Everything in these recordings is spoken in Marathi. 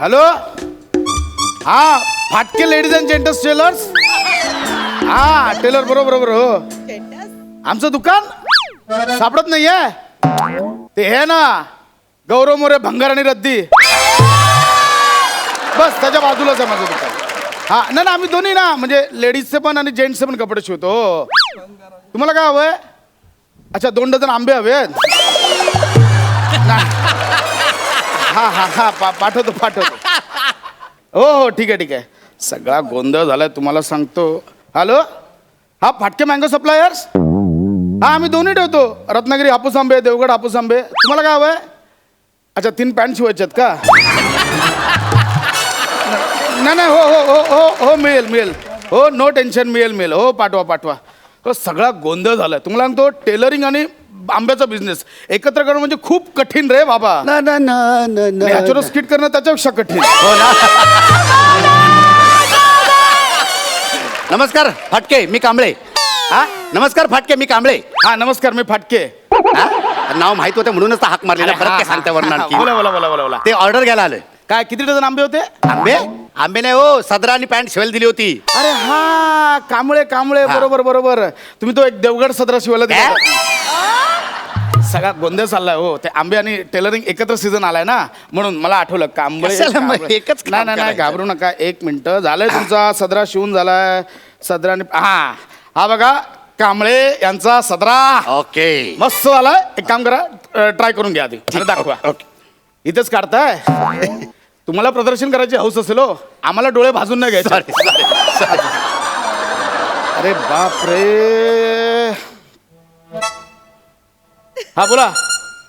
हॅलो हा Phatke ladies and gents tailors हा टेलर बरोबर बरोबर हो. आमचं दुकान? सापडत नाहीये? ते हे ना गौरव मोरे भंगार आणि रद्दी. बस त्याच्या बाजूलाच आहे माझं दुकान. हा नाही ना आम्ही दोन्ही ना म्हणजे लेडीजचे पण आणि जेंट्सचे पण कपडे शिवतो हो. तुम्हाला काय हवंय? अच्छा दोन डझन आंबे हवेत. नाही. हा हा हा पा पाठवतो पाठवतो. हो हो ठीक आहे ठीक आहे. सगळा गोंधळ झालाय तुम्हाला सांगतो. हॅलो? हा फाटके मँगो सप्लायर्स हा आम्ही दोन्ही ठेवतो. रत्नागिरी हापूस आंबे देवगड हापूस आंबे. तुम्हाला काय हवंय? अच्छा तीन पॅन्ट आहेत का? नाही नाही हो हो हो हो हो मिळेल मिळेल. हो नो टेन्शन मिळेल मिळेल. हो पाठवा पाठवा. तो सगळा गोंधळ झालाय. तुम्हाला सांगतो टेलरिंग आणि आंब्याचा बिझनेस एकत्र करणं म्हणजे खूप कठीण रे बाबा. ना ना ना ना ना नॅचरल स्किट करणं त्याच्यापेक्षा कठीण. हो ना. नमस्कार फाटके मी कांबळे. हा? नमस्कार फाटके मी कांबळे. हा नमस्कार मी फाटके. हा? नाव माहीत होतं म्हणूनच तर हाक मारलेला परत काय सांगता वरनं आणखी. बोला बोला बोला बोला बोला. ते ऑर्डर घ्यायला आलोय. काय किती डझन आंबे होते? आंबे? आंबे नाही हो सदरा आणि पॅन्ट शिवायला दिली होती. अरे हा कांबळे कांबळे. बरोबर बरोबर. तुम्ही तो एक देवगड सदरा शिवायला दिला? होता. सगळा गोंधळ चाललाय हो. ते आंबे आणि टेलरिंग एकत्र सीझन आलाय ना म्हणून मला आठवलं कांबळे कशाला मग कांबळे. एकच काम नाही नाही नाही करायचं? घाबरू नका. एक मिनिट. झालंय तुमचा सदरा शिवून झालाय. सदरा आणि हा. हा बघा कांबळे यांचा सदरा. ओके. मस्त झालाय. एक काम करा ट्राय करून घ्या आधी. आणि दाखवा. ओके. इथेच काढताय. तुम्हाला प्रदर्शन करायची हौस असेल हो. आम्हाला डोळे भाजून नाही घ्यायचे. सॉरी सॉरी अरे बाप रे हा बोला.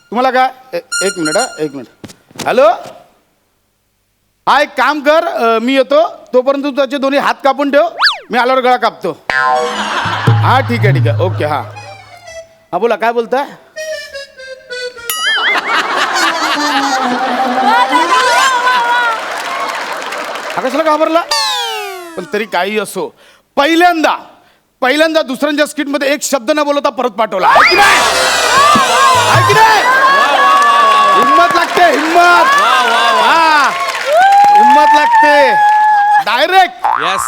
तुम्हाला काय ए- एक मिनिट हा एक मिनिट. हॅलो? हा एक काम कर मी येतो. तोपर्यंत तू त्याचे दोन्ही हात कापून ठेव. मी आल्यावर गळा कापतो. हा ठीक आहे ठीक आहे. ओके हा. हा बोला काय बोलताय हा कसला घाबरला? पण तरी काही असो. पहिल्यांदा पहिल्यांदा दुसऱ्यांच्या स्किटमध्ये एक शब्द न बोलवता परत पाठवला. आहे की नाही? आहे की नाही? हिम्मत लागते हिम्मत हा हिम्मत लागते डायरेक्ट येस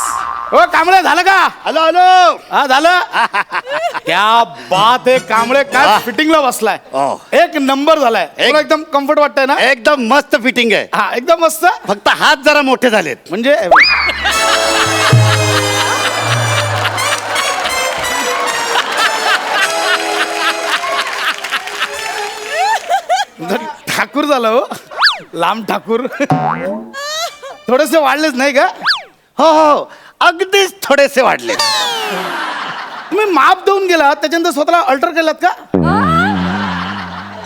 हो कांबळे झालं का? Hello hello. हा झालं? क्या बात आहे कांबळे. काय. फिटिंगला बसलाय? ओ. एक नंबर झालाय. तुला एकदम कम्फर्ट वाटतंय ना? एकदम मस्त फिटिंग आहे. हा एकदम मस्त? फक्त हात जरा मोठे झालेत. म्हणजे? जर ठाकूर झालं हो. लांब ठाकूर. थोडेसे वाढलेच नाही का? हो हो. अगदीच थोडेसे वाढले. तुम्ही माप देऊन गेला त्याच्यानंतर स्वतःला अल्टर केलात का?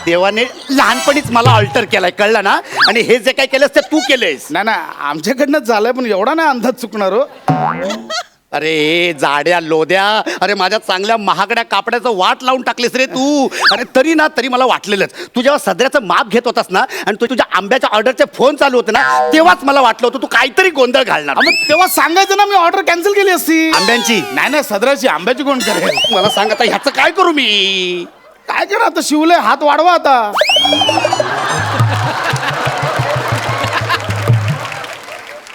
देवाने लहानपणीच मला अल्टर केलाय कळलं ना? आणि हे जे काय केलंस ते तू केलंयस. नाही ना आमच्याकडनंच झालंय पण एवढा ना अंदाज चुकणार हो. अरे जाड्या लोद्या. अरे माझ्या चांगल्या महागड्या कापड्याचं वाट लावून टाकलेस रे तू. अरे तरी ना तरी मला वाटलेलंच. तू जेव्हा सदऱ्याचं माप घेत होतास ना आणि तू तुझ्या आंब्याच्या ऑर्डरचे फोन चालू होते ना तेव्हाच मला वाटलं होतं तू काहीतरी गोंधळ घालणार. मग तेव्हा सांगायचं ना मी ऑर्डर कॅन्सल केली असती. आंब्यांची. नाही नाही सदराची आंब्याची कोण करेल? मला सांग आता ह्याचं काय करू मी? काय करा आता शिवले हात वाढवा आता.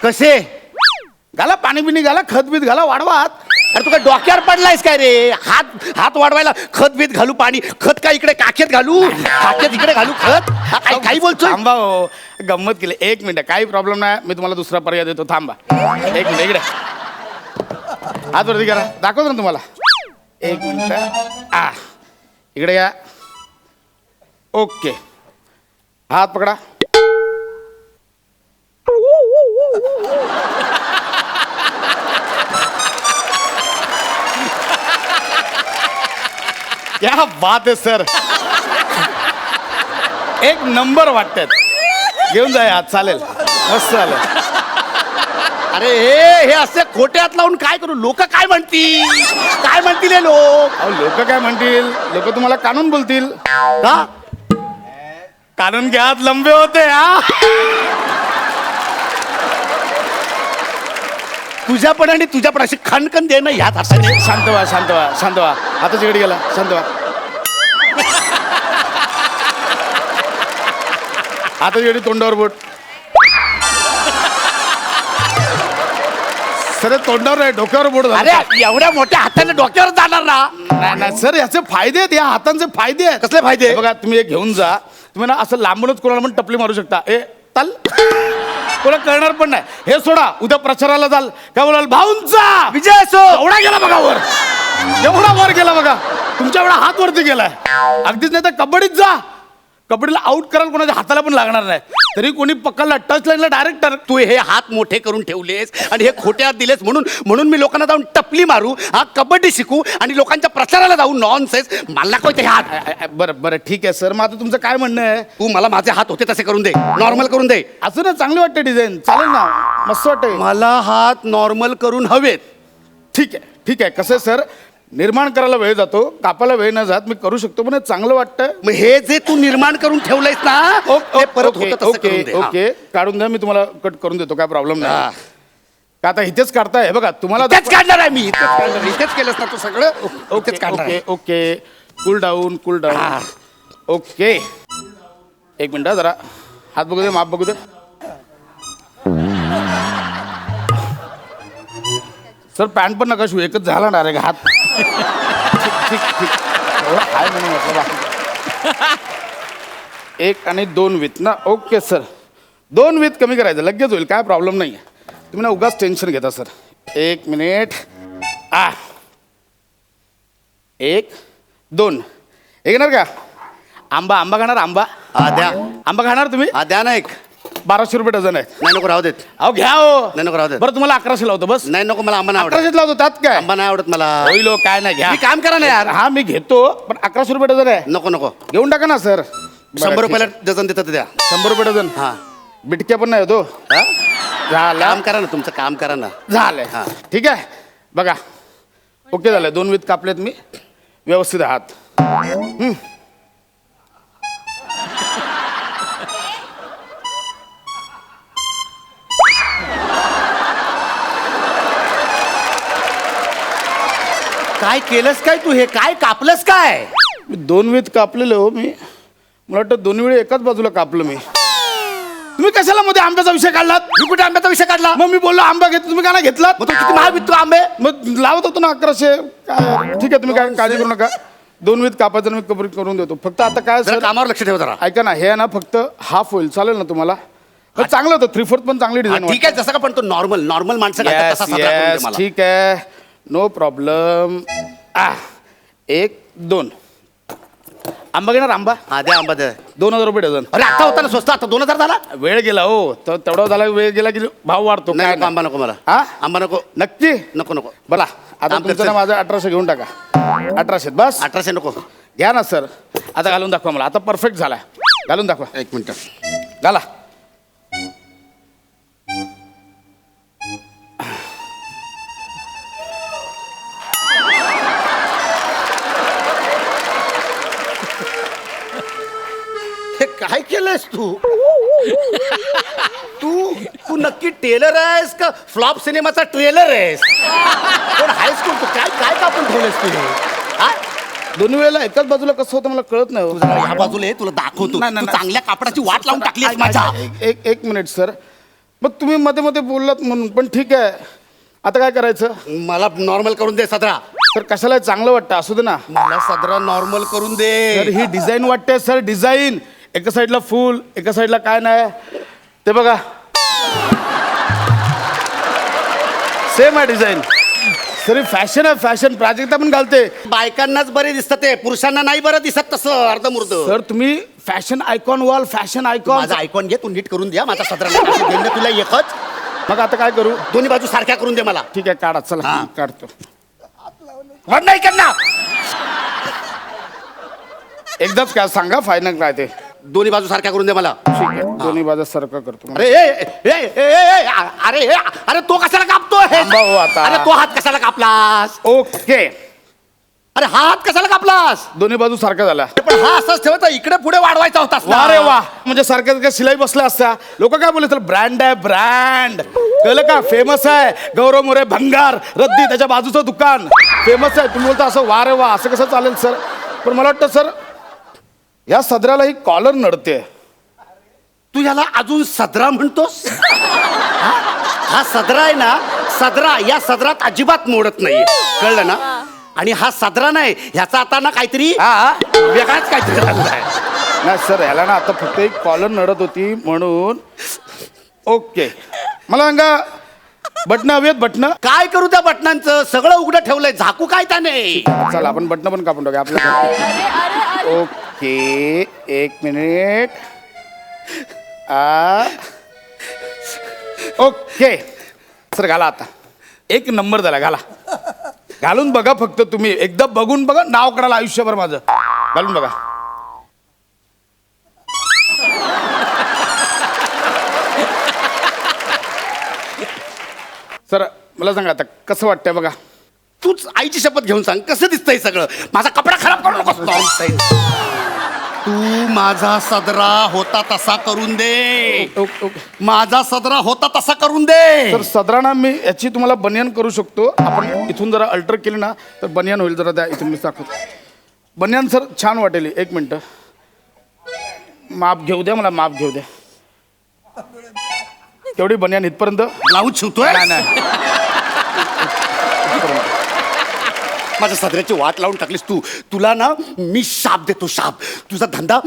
कसे? घाला पाणी बिणी घाला खत बीत घाला वाढवा अरे तुला डोक्यावर पडलायस काय रे? हात हात वाढवायला खत बीत घालू पाणी खत काय इकडे काखेत घालू? काखेत इकडे घालू खत? हा, काय काही बोलतो थांबा हो गंमत केली. एक मिनिट काही प्रॉब्लेम नाही. मी तुम्हाला दुसरा पर्याय देतो. थांबा. एक मिनिट इकडे. हात वरती करा. दाखवतो ना तुम्हाला. एक मिनिट. आ इकडे या. ओके. हात पकडा. क्या बात आहे सर एक नंबर वाटतात. घेऊन जाय हात चालेल. मस्त चालेल अरे हे हे असे खोटे हात लावून काय करू? लोक काय म्हणतील? काय म्हणतील हे लोक? अहो लोक काय म्हणतील? लोक तुम्हाला कानून बोलतील. का कानून के हात लंबे होते हा. तुझ्यापण आणि तुझ्यापण अशी खणखण दे ना ह्यात असायचे शांत व्हा शांत व्हा शांत व्हा. आता तिकडे गेला. शांत व्हा. आता तिकडे तोंडावर बोट. सर तोंडावर नाही डोक्यावर बोट अरे एवढ्या मोठ्या हाताने डोक्यावर जाणार ना? नाही, नाही, सर याचे फायदे आहेत या हातांचे फायदे आहेत. कसले फायदे? बघा तुम्ही एक घेऊन जा. तुम्ही ना असं लांबूनच कोणाला पण टपली मारू शकता. ए चाल कोणा कळणार पण नाही. हे सोडा उद्या प्रचाराला जाल. काय बोलाल भाऊंचा! विजय असो. एवढा गेला बघा वर. एवढा वर गेला बघा. तुमच्या एवढा हात वरती गेलाय. अगदीच नाही तर कबड्डीत जा. कबड्डीला आउट कराल कोणाच्या हाताला पण लागणार नाही. तरी कोणी पकडला टच लाईनला डायरेक्ट तू हे हात मोठे करून ठेवलेस आणि हे खोटे हात दिलेस म्हणून म्हणून मी लोकांना जाऊन टपली मारू हा कबड्डी शिकू आणि लोकांच्या प्रचाराला जाऊ नॉन सेन्स मला कोणते हात? बरं बरं ठीक आहे सर. मग आता तुमचं काय म्हणणं आहे? तू मला माझे हात होते तसे करून दे. नॉर्मल करून दे. असं ना चांगली वाटते डिझाईन चालेल ना? मस्त वाटते मला हात नॉर्मल करून हवेत. ठीक आहे ठीक आहे. कसं सर? निर्माण करायला वेळ जातो कापायला वेळ न जात मी करू शकतो पण हे चांगलं वाटतंय मग हे जे तू निर्माण करून ठेवलंयस ना ते परत ओके होतं तसं ओके करून दे हा. ओके काढून द्या मी तुम्हाला कट करून देतो काय प्रॉब्लेम हा. नाही का आता इथेच काढताय हे बघा तुम्हाला इथेच काढणार आहे मी इथेच काढणार आहे. इथेच केलंस ना तू सगळं ओके इथेच काढणार ओके आहे. ओके कूल डाऊन कूल हा. डाऊन ओके एक मिनिट हा जरा हात बघू दे माप बघू दे सर पॅन्ट पण नका शिव एकच झाला डायरेक्ट हात ठीक ठीक ठीक. एवढं आहे म्हणून म्हटलं बाकी. एक आणि दोन विथ ना? Okay sir. दोन विथ कमी करायचं लगेच होईल काय प्रॉब्लेम नाही आहे तुम्ही ना उगाच टेन्शन घेता सर. एक मिनिट आ. एक दोन. हे घेणार का? आंबा आंबा खाणार आंबा? द्या. आंबा खाणार तुम्ही? हा द्या ना एक. बाराशे रुपये डझन आहेत. नाही नको राहू देत. अहो घ्या हो. नाही नको राहू देत. बरं तुम्हाला अकराशे लावतो बस. नाही नको मला आंबा नाही आवडत. अकराशेच लावतो त्यात काय? आंबा नाही आवडत मला. होईल हो, काय नाही घ्या. मी काम करा ना यार. हा मी घेतो पण अकराशे रुपये डझन आहे. नको नको. घेऊन टाका ना सर. शंभर रुपयाला डझन देतात द्या शंभर रुपये डझन? हा. बिटक्या पण नाही होतो. हा? झालं. काम करा ना तुमचं काम करा ना. झालंय. हा. ठीक आहे. बघा. ओके झालंय. दोन विथ कापलेत मी. व्यवस्थित आहात. काय केलंस काय तू? हे काय कापलंस काय? मी दोन वेत कापलेले हो मी. मला वाटतं दोन्ही वेळी एकाच बाजूला कापलं मी. तुम्ही कशाला मध्ये आंब्याचा विषय काढलात? तू कुठे आंब्याचा विषय काढला? मग मी बोललो आंबा घेतो तुम्ही का नाही घेतलात? मग तू किती महाग विकतो आंबे? मग लावत होतो ना अकराशे. काय? ठीक आहे तुम्ही काय काळजी करू नका. दोन वेत कापायचं मी कबरी करून देतो. फक्त आता काय जरा सर? कामावर लक्ष ठेव जरा. ऐका ना हे ना फक्त हाफ होईल चालेल ना तुम्हाला? पण चांगलं होतं. थ्री फोर्थ पण चांगली हा, डिझाईन ठीक आहे जसं का पण तो नॉर्मल नॉर्मल माणसं घालतात येस तसा सदरा करून दे येस मला. ठीक आहे. नो प्रॉब्लेम आ एक दोन. आंबा घेणार आंबा? हा द्या आंबा द्या. दोन हजार रुपये डझन अरे आता होता ना स्वस्त आता दोन हजार झाला? वेळ गेला हो. तर तेवढा झाला वेळ गेला की भाव वाढतो. नाही काय नको आंबा नको मला. हा? आंबा नको. नक्की? नको नको. बोला आता तुमचं. ना माझं अठराशे घेऊन टाका. अठराशे बस. अठराशे नको. घ्या ना सर. आता घालून दाखवा मला. आता परफेक्ट झाला घालून दाखवा. एक मिनिट. घाला. तू नक्की टेलर आहेस का फ्लॉप सिनेमाचा ट्रेलर आहेस? पण हायस्कूल तू काय काय कापून ठेवलंयस तू? दोन्ही वेळेला एकाच बाजूला कसं होतं मला कळत नाही हो. ह्या बाजूला ये तुला दाखवतो. नाही, नाही, तू नाही. चांगल्या कापडाची वाट लावून टाकलीस ऐक- माझ्या. एक एक मिनिट सर मग तुम्ही मध्ये मध्ये बोललात म्हणून पण ठीक आहे. आता काय करायचं? मला नॉर्मल करून दे सदरा. तर कशाला चांगलं वाटतं? असू दे ना. मला सदरा नॉर्मल करून तर दे ही डिझाईन वाटते सर डिझाईन एका साईडला फुल एका साईडला काय नाही. ते बघा. सेम आहे डिझाईन सर फॅशन आहे फॅशन प्राजक्ता पण घालते. बायकांनाच बरे दिसत ते. पुरुषांना नाही बरं दिसत तसं अर्धमुर्ध. सर तुम्ही फॅशन आयकॉन व्हाल फॅशन आयकॉन माझा ऐकून घे तू नीट करून द्या. माझा देणं तुला एकच. मग आता काय करू? दोन्ही बाजू सारख्या करून दे मला. ठीक आहे काढा. चला हा. काढतो. वर नाही करणार. एकदाच काय सांगा फायनल काय ते. दोन्ही बाजू सारख्या करून दे मला. ठीक आहे. दोन्ही बाजू सारखं करतो अरे ए, ए, ए, ए, ए, ए, अरे ए, अरे तो कशाला कापतोय थांबा हो आता. अरे तो हात कशाला कापलास? ओके. अरे हा हात कशाला कापलास? दोन्ही बाजू सारखा झाला. पण हा असंच ठेवता इकडे पुढे वाढवायचा होतास ना. वा रे वा. म्हणजे सारख्या सारख्या शिलाई बसल्या असत्या. लोक काय बोलत ब्रँड आहे ब्रँड कळलं का? फेमस आहे. गौरव मोरे भंगार रद्दी त्याच्या बाजूचं दुकान. फेमस आहे. तुम्ही बोलता असं वा रे वा असं कसं चालेल सर पण मला वाटतं सर या सदऱ्याला ही कॉलर नडते. तू याला अजून सदरा म्हणतोस? हा? हा सदरा आहे ना सदरा या सदरात अजिबात मोडत नाही कळलं ना? आणि हा सदरा नाही ह्याचा आता ना काहीतरी हा? वेगळाच काहीतरी झालेला आहे. नाही सर ह्याला ना आता फक्त एक कॉलर नडत होती म्हणून. ओके. मला सांगा बटणं हवी आहेत बटणं? काय करू त्या बटनांचं सगळं उघडं ठेवलंय झाकू काय त्याने? चला आपण बटणं पण कापून टाकूया आपल्या अरे अरे एक मिनिट. आ. ओके. सर घाला आता. एक नंबर झाला घाला. घालून बघा फक्त तुम्ही. एकदा बघून बघा नाव करायला आयुष्यभर माझं. घालून बघा. सर मला सांगा आता कसं वाटतंय बघा? तूच आईची शपथ घेऊन सांग कसं दिसतंय सगळं? माझा कपडा खराब करू नकोस तू माझा सदरा होता तसा करून दे. Okay okay. माझा सदरा होता तसा करून दे. तर सदराना मी याची तुम्हाला बनियान करू शकतो. आपण इथून जरा अल्टर केली ना तर बनियान होईल जरा त्या इथून मी दाखवतो. बनियान सर छान वाटेल. एक मिनटं. माप घेऊ द्या मला माप घेऊ द्या. तेवढी बनियान इथपर्यंत. ब्लाऊज शिवतोय? नाही नाही. माझ्या सदऱ्याची वाट लावून टाकलीस तू. तुला ना मी शाप देतो शाप. तुझा धंदा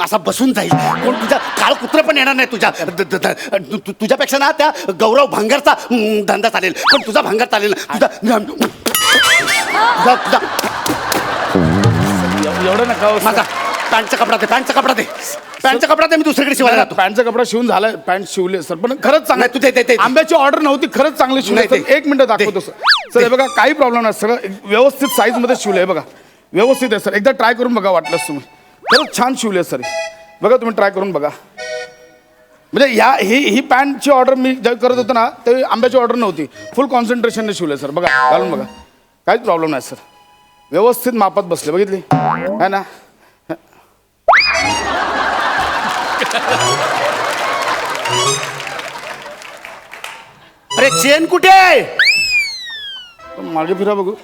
असा बसून जाईल. कोण तुझ्या काळ कुत्र पण येणार नाही तुझ्या. द- द- द- तु- तु- तुझ्यापेक्षा ना त्या गौरव भांगरचा धंदा चालेल. पण तुझा भांगर चालेल. ना तुझा तुझा तुझा. एवढं नका हो, सर. माझा पॅन्टचा कपडा दे पॅन्टचा कपडा दे. पॅन्टचा कपडा दे मी दुसरीकडे शिवायला जातो. पॅन्टचा कपडा शिवून झालाय पॅन्ट शिवले सर. पण खरंच चांगलं नाही, तू दे, दे, दे. आंब्याची ऑर्डर नव्हती खरंच चांगली शिवले नाही, सर. दे. एक मिनिट दाखवतो सर. सर हे बघा काही प्रॉब्लेम नाही सगळं व्यवस्थित साईजमध्ये आहे बघा. व्यवस्थित आहे सर. एकदा ट्राय करून बघा वाटलंच तुम्ही खरंच छान शिवले सर. बघा तुम्ही ट्राय करून बघा. म्हणजे ह्या ही ही पॅन्टची ऑर्डर मी जेव्हा करत होतो ना तेव्हा आंब्याची ऑर्डर नव्हती. फुल कॉन्सन्ट्रेशनने शिवले सर. बघा घालून बघा. काहीच प्रॉब्लेम नाही सर. व्यवस्थित मापात बसले बघितली? है ना? अरे चेन कुठे आहे? मागे फिरा बघू.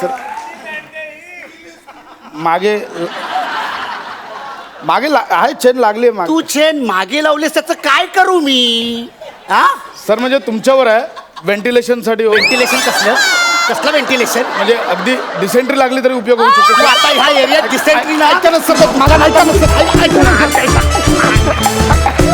सर मागे मागे ला- आहे चेन लागली आहे मागे. तू चेन मागे लावलीस त्याचं काय करू मी? हा? सर म्हणजे तुमच्यावर आहे व्हेंटिलेशनसाठी हो. व्हेंटिलेशन कसलं? कसलं व्हेंटिलेशन म्हणजे अगदी डिसेंट्री लागली तरी उपयोग होऊ तू शकतो आता ह्या एरियात डिसेंट्री नाही ऐका ना सर मला नाही का नसतं. ऐका- ऐका ना.